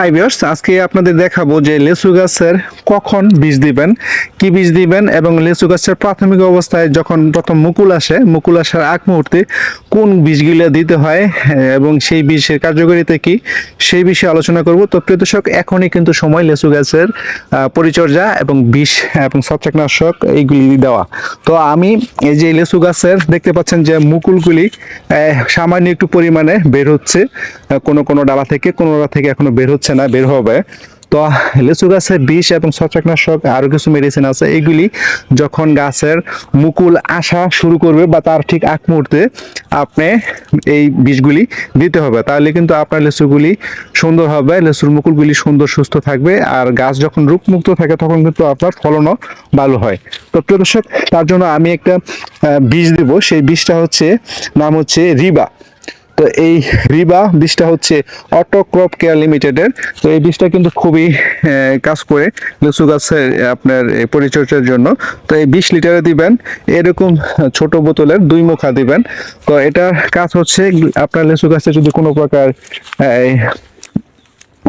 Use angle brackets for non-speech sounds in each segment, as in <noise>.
Hi viewers আজকে আপনাদের দেখাবো যে লেসু গাছের কখন বীজ দিবেন, কি বীজ দিবেন এবং লেসু গাছের প্রাথমিক অবস্থায় যখন প্রথম মুকুল আসে, মুকুল আসার আগ মুহূর্তে কোন বীজগুলো দিতে হয় এবং সেই বীজের কার্যকারিতা কি, সেই বিষয়ে আলোচনা করব। তো প্রিয় দর্শক, এখনই কিন্তু সময় লেসু গাছের পরিচর্যা এবং বিষ এবং ছত্রাকনাশক এইগুলি দেওয়া। তো আমি এই যে লেসু গাছের দেখতে পাচ্ছেন যে মুকুলগুলি সামান্য একটু পরিমাণে বের হচ্ছে কোনো কোনো ডালা থেকে, কোনো ডালা থেকে এখনও বের হচ্ছে না বের হবে। তো লেচু গাছে বিষ এবং ছত্রাকনাশক আরও কিছু মেডিসিন আছে। এগুলি যখন গাছের মুকুল আসা শুরু করবে বা তার ঠিক আগ মুহূর্তে আপনি এই বিষগুলি দিতে হবে। তাহলে কিন্তু আপনার লেচুগুলি সুন্দর হবে, লিচুর মুকুলগুলি সুন্দর, সুস্থ থাকবে আর গাছ যখন রূপমুক্ত থাকে তখন কিন্তু আপনার ফলনও ভালো হয়। তো প্রিয় দর্শক, তার জন্য আমি একটা বীজ দেব। সেই বীজটা হচ্ছে, নাম হচ্ছে রিবা। তো এই রিবা বীজটা হচ্ছে অটো ক্রপ কেয়ার লিমিটেডের। তো এই বীজটা কিন্তু খুবই কাজ করে লিচু গাছের আপনার পরিচর্যার জন্য। তো এই বিশ লিটারে দিবেন, এরকম ছোট বোতলের দুই মুখা দিবেন। তো এটা কাজ হচ্ছে, আপনার লিচু গাছে যদি কোনো প্রকার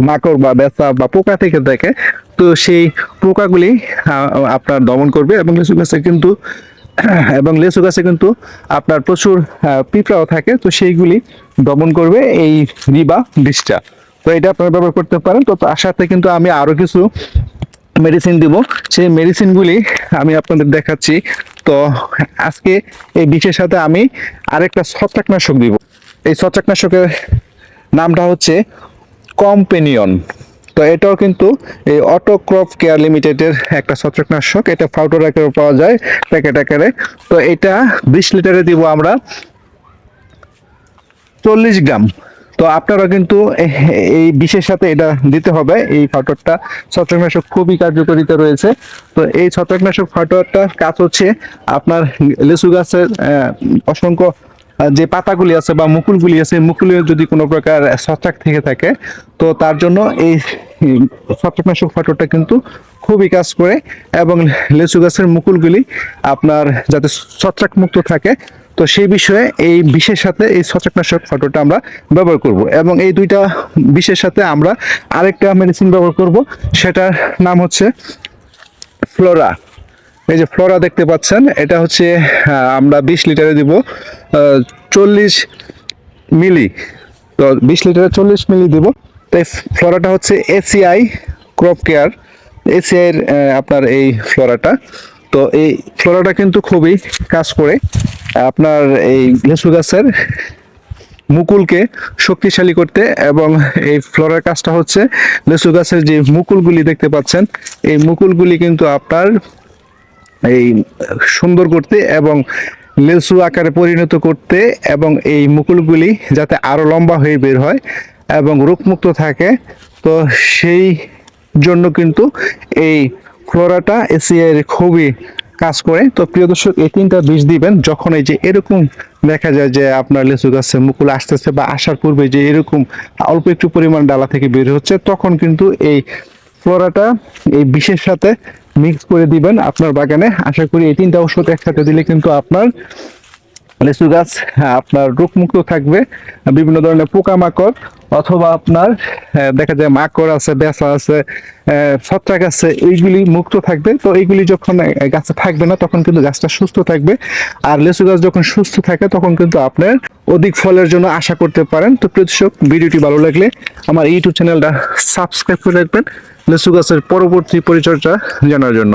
মাকড় বা বেসা বা পোকা থেকে থাকে তো সেই পোকাগুলি আপনার দমন করবে এবং লিচু গাছে কিন্তু <coughs> এবং লিচু গাছে কিন্তু আপনার প্রচুর পিঁপড়াও থাকে, তো সেইগুলি দমন করবে এই রিবা বিষটা তো এটা আপনারা ব্যবহার করতে পারেন। তো তার সাথে কিন্তু আমি আরও কিছু মেডিসিন দিব। সেই মেডিসিনগুলি আমি আপনাদের দেখাচ্ছি। তো আজকে এই বিষের সাথে আমি আরেকটা ছত্রাকনাশক দিব। এই ছত্রাকনাশকের নামটা হচ্ছে কম্পেনিয়ন। তো এটাও কিন্তু এই অটো ক্রপ কেয়ার লিমিটেডের একটা ছত্রাকনাশক। এটা ফাউটার আকারে পাওয়া যায় প্যাকেট আকারে। তো এটা বিশ লিটারে দিব আমরা চল্লিশ গ্রাম। তো আপনারা কিন্তু এই বিষের সাথে এটা দিতে হবে। এই ফাটোয়ারটা ছত্রাকনাশক খুবই কার্যকারিতা রয়েছে। তো এই ছত্রাকনাশক ফাটোয়ারটা কাজ হচ্ছে আপনার লিচু গাছের অসংখ্য যে পাতাগুলি আছে বা মুকুলগুলি আছে মুকুলে যদি কোনো প্রকার ছত্রাক থেকে থাকে, তো তার জন্য এই ছত্রাকনাশক ফাটোয়ারটা কিন্তু খুবই কাজ করে এবং লেচু গাছের মুকুলগুলি আপনার যাতে ছত্রাক মুক্ত থাকে, তো সেই বিষয়ে এই বিষের সাথে এই ছত্রাকনাশক ফটোটা আমরা ব্যবহার করব। এবং এই দুইটা বিষের সাথে আমরা আরেকটা মেডিসিন ব্যবহার করব, সেটার নাম হচ্ছে ফ্লোরা। এই যে ফ্লোরা দেখতে পাচ্ছেন, এটা হচ্ছে আমরা বিশ লিটারে দিব চল্লিশ মিলি। তো বিশ লিটারে চল্লিশ মিলি দিব। তো এই ফ্লোরাটা হচ্ছে এসিআই ক্রপ কেয়ার। এসিআইয়ের আপনার এই ফ্লোরাটা। তো এই ফ্লোরাটা কিন্তু খুবই কাজ করে। আপনার এই লেসু গাছের মুকুলকে শক্তিশালী করতে এবং এই ফ্লোরার কাজটা হচ্ছে লেসু গাছের যে মুকুলগুলি দেখতে পাচ্ছেন, এই মুকুলগুলি কিন্তু আপনার এই সুন্দর করতে এবং লেসু আকারে পরিণত করতে এবং এই মুকুলগুলি যাতে আরও লম্বা হয়ে বের হয় এবং রোগমুক্ত থাকে, তো সেই জন্য কিন্তু এই ফ্লোরাটা এসিআর খুবই কাজ করে। তো প্রিয় দর্শক, এই তিনটা বীজ দিবেন, যখন এই যে এরকম দেখা যায় যে আপনার লিচু গাছে মুকুল আসতেছে বা আসার পূর্বে যে এরকম অল্প একটু পরিমাণ ডালা থেকে বের হচ্ছে, তখন কিন্তু এই ফ্লোরাটা এই বিষের সাথে মিক্স করে দিবেন আপনার বাগানে। আশা করি এই তিনটা ওষুধ একসাথে দিলে কিন্তু আপনার লিচু গাছ হ্যাঁ, আপনার রোগমুক্ত থাকবে। বিভিন্ন ধরনের পোকামাকড় অথবা আপনার দেখা যায় মাকড় আছে বেসা আছে ছত্রাক আছে এইগুলি মুক্ত থাকবে। তো এইগুলি যখন গাছে থাকবে না তখন কিন্তু গাছটা সুস্থ থাকবে। আর লিচু গাছ যখন সুস্থ থাকে তখন কিন্তু আপনার অধিক ফলের জন্য আশা করতে পারেন। তো প্রতিশোধ ভিডিওটি ভালো লাগলে আমার ইউটিউব চ্যানেলটা সাবস্ক্রাইব করে রাখবেন। লিচু গাছের পরবর্তী পরিচর্যা জানার জন্য।